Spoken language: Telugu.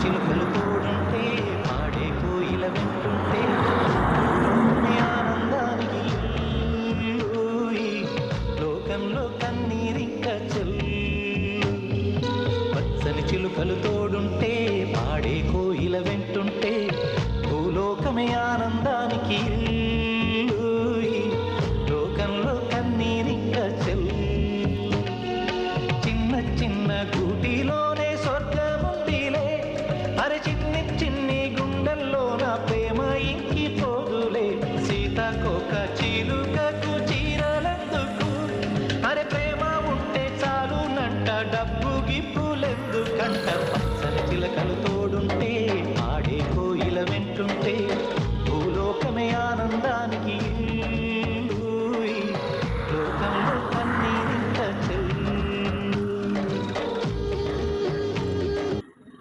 చిలుకలు కూడుంటే పాడే కోయిల వింటుంటే ఆనందానికి లోకంలో కన్నీరింక చెల్లు పచ్చని చిలుకలు తోడుంటే పాడే కోయిల వింటుంటే భూలోకమే ఆనందానికి లోకంలో కన్నీరింక చెల్లు చిన్న చిన్న గుడి చిలకొక చిలుకకు చీరలందుకు? అరే ప్రేమ ఉంటే చాలు చాలునంట డబ్బు గిప్పులే.